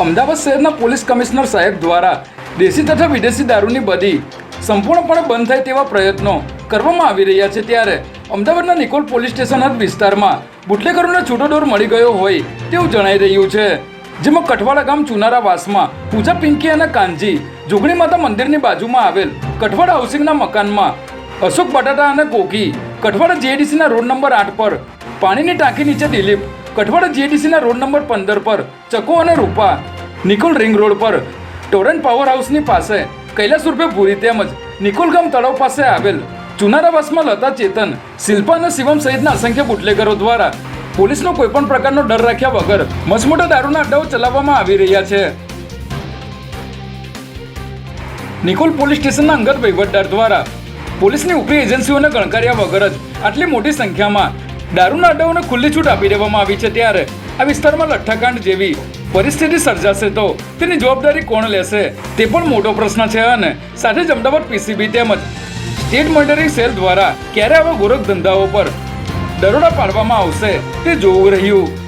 અમદાવાદ શહેરના police commissioner સાહેબ દ્વારા દેશી તથા વિદેશી દારૂની બધી સંપૂર્ણપણે બંધ થાય તેવા પ્રયત્નો કરવામાં આવી રહ્યા છે ત્યારે અમદાવાદના નિકોલ પોલીસ સ્ટેશન હદ વિસ્તારમાં બુટલેગરોને છૂટો દોર મળી ગયો હોય તેવું જણાઈ રહ્યું છે. જેમાં કઠવાડા ગામ ચુનારા વાસમાં પૂજા પિંકી અને કાનજી જોગણી માતા મંદિરની બાજુમાં આવેલ કઠવાડા હાઉસિંગના મકાનમાં અશોક બટાટા અને કોકી કઠવાડા જીએડીસીના રોડ નંબર આઠ પર પાણીની ટાંકી નીચે દિલીપ કઠવાડા જીએડીસીના રોડ નંબર પંદર પર ચકો અને રૂપા. નિકોલ રિંગ રોડ પર ટોરન્ટ પાવર હાઉસની પાસે કૈલાસ રૂપે ભૂરી તેમજ નિકોલ ગામ તળાવ પાસે આવેલ ચુનારાવાસમાં લતા ચેતન, શિલ્પા અને શિવમ સહિતના અસંખ્ય બુટલેગરો દ્વારા પોલીસનો કોઈપણ પ્રકારનો ડર રાખ્યા વગર મસમોટા દારૂના અડ્ડાઓ ચલાવવામાં આવી રહ્યા છે. નિકોલ પોલીસ સ્ટેશનના અંગત વહીવટદાર દ્વારા પોલીસની ઉપરી એજન્સીઓને ગણકાર્યા વગર જ આટલી મોટી સંખ્યામાં દારૂના અડ્ડાઓને ખુલ્લી છૂટ આપી દેવામાં આવી છે ત્યારે. આ વિસ્તારમાં લઠ્ઠાકાંડ જેવી પરિસ્થિતિ સર્જાશે તો તેની જવાબદારી કોણ લેશે? તે પણ મોટો પ્રશ્ન છે અને સાથે જ અમદાવાદ પીસીબી તેમજ સ્ટેટ મોનિટરિંગ સેલ દ્વારા ક્યારે આવા ગોરખ ધંધાઓ પર દરોડા પાડવામાં આવશે તે જોવું રહ્યું.